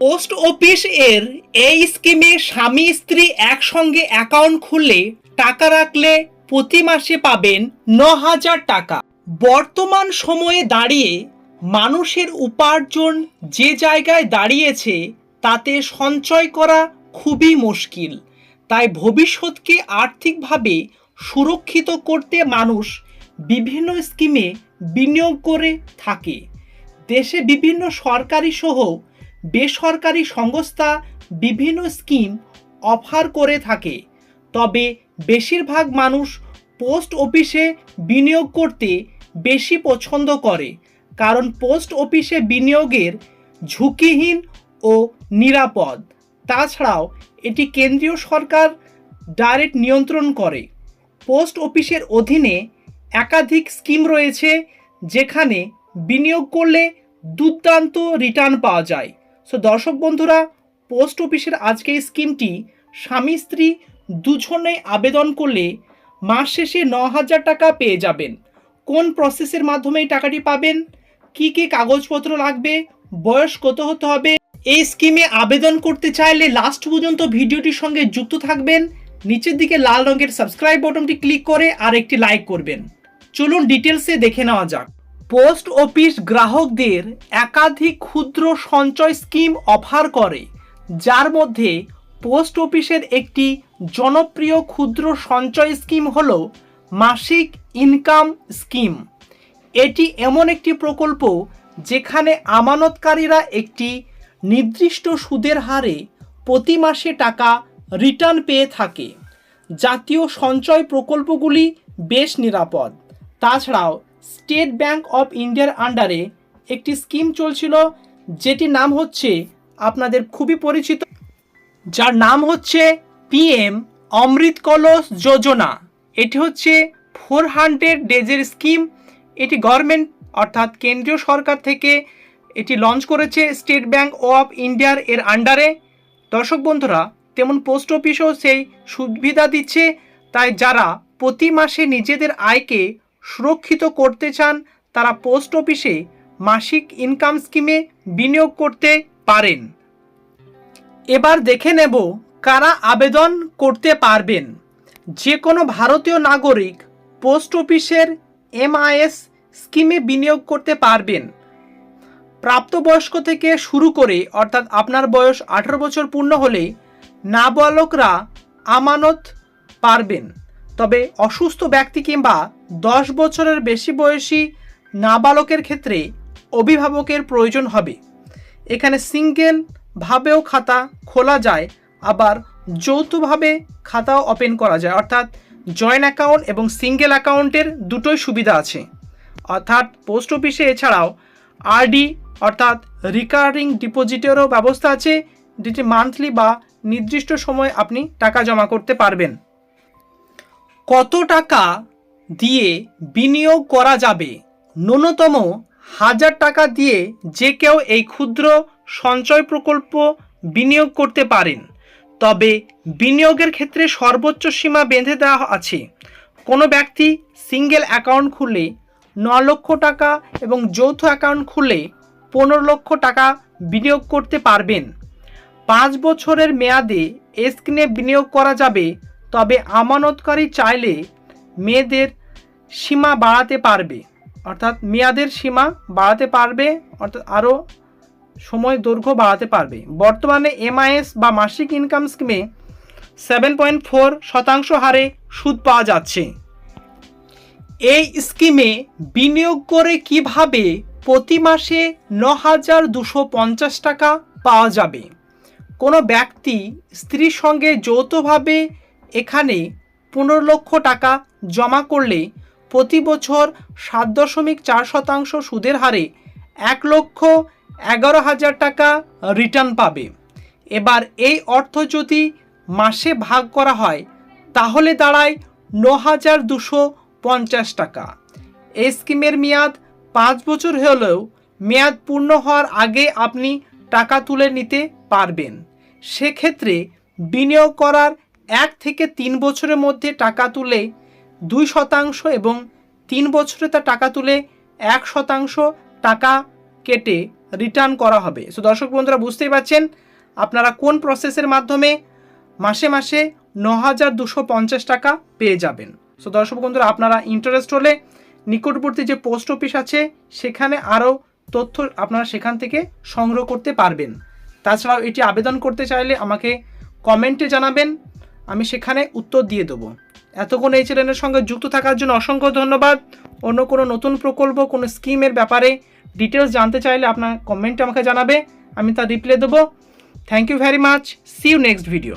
Post office এর এই স্কিমে স্বামী স্ত্রী একসঙ্গে অ্যাকাউন্ট খুললে টাকা রাখলে প্রতি মাসে পাবেন ন হাজার টাকা। বর্তমান সময়ে দাঁড়িয়ে মানুষের উপার্জন যে জায়গায় দাঁড়িয়েছে, তাতে সঞ্চয় করা খুবই মুশকিল। তাই ভবিষ্যৎকে আর্থিকভাবে সুরক্ষিত করতে মানুষ বিভিন্ন স্কিমে বিনিয়োগ করে থাকে। দেশে বিভিন্ন সরকারি সহ বেসরকারি সংস্থা বিভিন্ন স্কিম অফার করে থাকে। তবে বেশিরভাগ মানুষ পোস্ট অফিসে বিনিয়োগ করতে বেশি পছন্দ করে, কারণ পোস্ট অফিসে বিনিয়োগের ঝুঁকিহীন ও নিরাপদ। তাছাড়াও এটি কেন্দ্রীয় সরকার ডাইরেক্ট নিয়ন্ত্রণ করে। পোস্ট অফিসের অধীনে একাধিক স্কিম রয়েছে, যেখানে বিনিয়োগ করলে দুর্দান্ত রিটার্ন পাওয়া যায়। সো দর্শক বন্ধুরা পোস্ট অফিসের আজকে এই স্কিমটি স্বামী স্ত্রী দুজনে আবেদন করলে মাস শেষে ন হাজার টাকা পেয়ে যাবেন। কোন প্রসেসের মাধ্যমে এই টাকাটি পাবেন? কি কি কাগজপত্র লাগবে? বয়স কত হতে হবে? এই স্কিমে আবেদন করতে চাইলে লাস্ট পর্যন্ত ভিডিওটির সঙ্গে যুক্ত থাকবেন। নিচের দিকে লাল রঙের সাবস্ক্রাইব বটনটি ক্লিক করে আর একটি লাইক করবেন। চলুন ডিটেলসে দেখে নেওয়া যাক। পোস্ট অফিস গ্রাহকদের একাধিক ক্ষুদ্র সঞ্চয় স্কিম অফার করে, যার মধ্যে পোস্ট অফিসের একটি জনপ্রিয় ক্ষুদ্র সঞ্চয় স্কিম হল মাসিক ইনকাম স্কিম। এটি এমন একটি প্রকল্প যেখানে আমানতকারীরা একটি নির্দিষ্ট সুদের হারে প্রতি মাসে টাকা রিটার্ন পেয়ে থাকে। জাতীয় সঞ্চয় প্রকল্পগুলি বেশ নিরাপদ। তাছাড়াও স্টেট ব্যাংক অফ ইন্ডিয়ার আন্ডারে একটি স্কিম চলছিল, যেটির নাম হচ্ছে, আপনাদের খুবই পরিচিত, যার নাম হচ্ছে পিএম অমৃত কলস যোজনা। এটি হচ্ছে ফোর হান্ড্রেড ডেজের স্কিম। এটি গভর্নমেন্ট, অর্থাৎ কেন্দ্রীয় সরকার থেকে এটি লঞ্চ করেছে স্টেট ব্যাংক অফ ইন্ডিয়ার এর আন্ডারে। দর্শক বন্ধুরা, তেমন পোস্ট অফিসও সেই সুবিধা দিচ্ছে, তাই যারা প্রতি মাসে নিজেদের আয়কে সুরক্ষিত করতে চান, তারা পোস্ট অফিসে মাসিক ইনকাম স্কিমে বিনিয়োগ করতে পারেন। এবার দেখে নেব কারা আবেদন করতে পারবেন। যে কোনো ভারতীয় নাগরিক পোস্ট অফিসের এমআইএস স্কিমে বিনিয়োগ করতে পারবেন। প্রাপ্তবয়স্ক থেকে শুরু করে, অর্থাৎ আপনার বয়স আঠারো বছর পূর্ণ হলে নাবালকরা আমানত পারবেন। তবে অসুস্থ ব্যক্তি কিংবা দশ বছরের বেশি বয়সী নাবালকের ক্ষেত্রে অভিভাবকের প্রয়োজন হবে। এখানে সিঙ্গেল ভাবেও খাতা খোলা যায়, আবার যৌথভাবে খাতাও ওপেন করা যায়। অর্থাৎ জয়েন্ট অ্যাকাউন্ট এবং সিঙ্গেল অ্যাকাউন্টের দুটোই সুবিধা আছে। অর্থাৎ পোস্ট অফিসে এছাড়াও আরডি অর্থাৎ রিকারিং ডিপোজিটেরও ব্যবস্থা আছে, যেটি মান্থলি বা নির্দিষ্ট সময় আপনি টাকা জমা করতে পারবেন। কত টাকা দিয়ে বিনিয়োগ করা যাবে। ন্যূনতম হাজার টাকা দিয়ে যে কেউ এই ক্ষুদ্র সঞ্চয় প্রকল্প বিনিয়োগ করতে পারেন। তবে বিনিয়োগের ক্ষেত্রে সর্বোচ্চ সীমা বেঁধে দেওয়া আছে। কোনো ব্যক্তি সিঙ্গেল অ্যাকাউন্ট খুললে ন লক্ষ টাকা এবং যৌথ অ্যাকাউন্ট খুললে পনেরো লক্ষ টাকা বিনিয়োগ করতে পারবেন। পাঁচ বছরের মেয়াদে স্কিমে বিনিয়োগ করা যাবে, তবে আমানতকারী চাইলে মেয়েদের সীমা বাড়াতে পারবে। অর্থাৎ মেয়াদের সীমা বাড়াতে পারবে, অর্থাৎ আরও সময় দৈর্ঘ্য বাড়াতে পারবে। বর্তমানে এমআইএস বা মাসিক ইনকাম স্কিমে সেভেন পয়েন্ট ফোর শতাংশ হারে সুদ পাওয়া যাচ্ছে। এই স্কিমে বিনিয়োগ করে কীভাবে প্রতি মাসে ন হাজার দুশো পঞ্চাশ টাকা পাওয়া যাবে? কোনো ব্যক্তি স্ত্রীর সঙ্গে যৌথভাবে এখানে পনেরো লক্ষ টাকা জমা করলে প্রতি বছর সাত দশমিক চার শতাংশ সুদের হারে এক লক্ষ এগারো হাজার টাকা রিটার্ন পাবে। এবার এই অর্থ যদি মাসে ভাগ করা হয়, তাহলে দাঁড়ায় ন হাজার দুশো পঞ্চাশ টাকা। এই স্কিমের মেয়াদ পাঁচ বছর হলেও মেয়াদ পূর্ণ হওয়ার আগে আপনি টাকা তুলে নিতে পারবেন। সেক্ষেত্রে বিনিয়োগ করার এক থেকে তিন বছরের মধ্যে টাকা তুলে দুই শতাংশ এবং তিন বছরে তা টাকা তুলে এক শতাংশ টাকা কেটে রিটার্ন করা হবে। সো দর্শক বন্ধুরা, বুঝতেই পারছেন আপনারা কোন প্রসেসের মাধ্যমে মাসে মাসে ন হাজার দুশো পঞ্চাশ টাকা পেয়ে যাবেন। সো দর্শক বন্ধুরা, আপনারা ইন্টারেস্ট হলে নিকটবর্তী যে পোস্ট অফিস আছে, সেখানে আরও তথ্য আপনারা সেখান থেকে সংগ্রহ করতে পারবেন। তাছাড়াও এটি আবেদন করতে চাইলে আমাকে কমেন্টে জানাবেন, আমি সেখানে উত্তর দিয়ে দেবো। এতক্ষণ এই চ্যানেলের সঙ্গে যুক্ত থাকার জন্য অসংখ্য ধন্যবাদ। অন্য কোনো নতুন প্রকল্প, কোনো স্কিমের ব্যাপারে ডিটেলস জানতে চাইলে আপনার কমেন্টে আমাকে জানাবে। আমি তা রিপ্লাই দেবো। Thank you very much see you next video